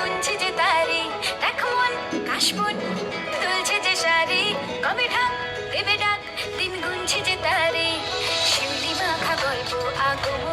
মুনছে যে তারি, দেখ মন কাশবন দুলছে যে শাড়ি, কবে ঢাক, দেবে ডাক, দিন গুনছে যে তারি। শিউলি মাখা গল্প, আগমন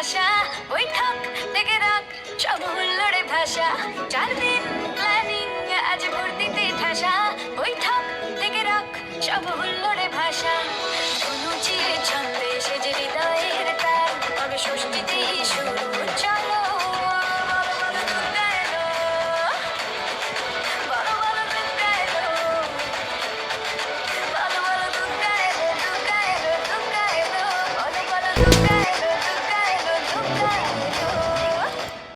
আশা বৈঠক থেকে রাখ সমূল লড়ে ভাষা। চার দিন প্ল্যানিং আজ ভর্তিতে ঠাসা। বৈঠক থেকে রাখ সমূল